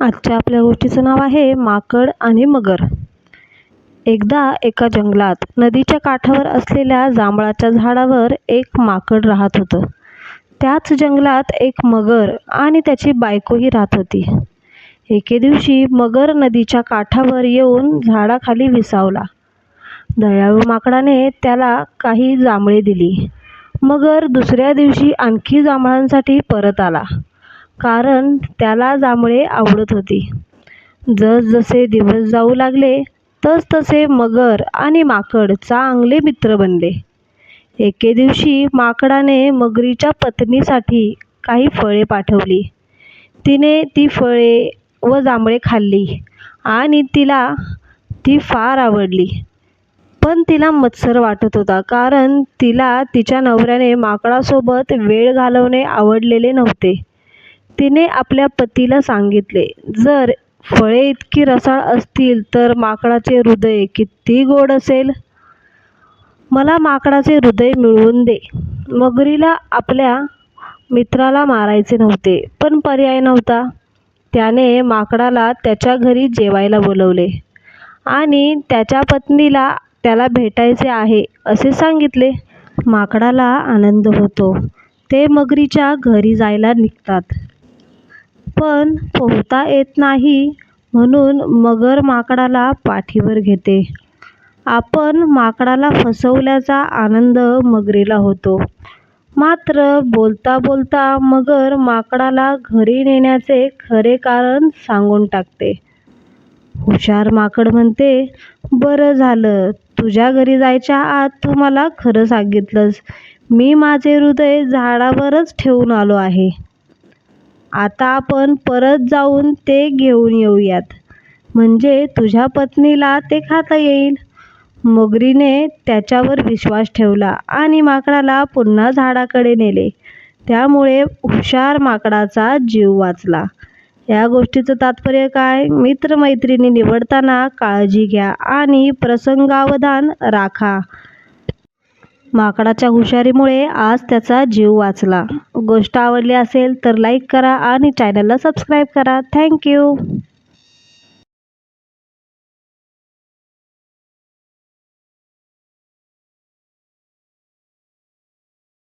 आजच्या आपल्या गोष्टीचं नाव आहे माकड आणि मगर. एकदा एका जंगलात नदीच्या काठावर असलेल्या जांभळाच्या झाडावर एक माकड राहत होतं. त्याच जंगलात एक मगर आणि त्याची बायकोही राहत होती. एके दिवशी मगर नदीच्या काठावर येऊन झाडाखाली विसावला. दयाळू माकडाने त्याला काही जांभळे दिली. मगर दुसऱ्या दिवशी आणखी जांभळांसाठी परत आला. कारण त्याला जांभळे आवडत होती. जसजसे दिवस जाऊ लागले तसतसे मगर आणि माकड चांगले मित्र बनले. एके दिवशी माकडाने मगरीच्या पत्नीसाठी काही फळे पाठवली. तिने ती फळे व जांभळे खाल्ली आणि तिला ती फार आवडली. पण तिला मत्सर वाटत होता कारण तिला तिच्या नवऱ्याने माकडासोबत वेळ घालवणे आवडलेले नव्हते. तिने आपल्या पतीला सांगितले जर फळे इतकी रसाळ असतील तर माकडाचे हृदय किती गोड असेल? मला माकडाचे हृदय मिळवून दे. मगरीला आपल्या मित्राला मारायचे नव्हते पण पर्याय नव्हता. त्याने माकडाला त्याच्या घरी जेवायला बोलवले आणि त्याच्या पत्नीला त्याला भेटायचे आहे असे सांगितले. माकडाला आनंद होतो. ते मगरीच्या घरी जायला निघतात. पण पोहता येत नाही म्हणून मगर माकडाला पाठीवर घेते. आपण माकडाला फसवल्याचा आनंद मगरीला होतो. मात्र बोलता बोलता मगर माकडाला घरी नेण्याचे खरे कारण सांगून टाकते. हुशार माकड म्हणते बरं झालं तुझ्या घरी जायच्या आत तू मला खरं सांगितलंस. मी माझे हृदय झाडावरच ठेवून आलो आहे. आता आपण परत जाऊन ते घेऊन येऊयात. म्हणजे तुझ्या पत्नीला ते खाता येईल. मगरीने त्याच्यावर विश्वास ठेवला आणि माकडाला पुन्हा झाडाकडे नेले. त्यामुळे हुशार माकडाचा जीव वाचला. या गोष्टीचं तात्पर्य काय? मित्रमैत्रिणी निवडताना काळजी घ्या आणि प्रसंगावधान राखा. माकडाच्या हुशारीमुळे आज त्याचा जीव वाचला. गोष्ट आवडली असेल तर लाईक करा आणि चॅनलला सबस्क्राईब करा. थँक्यू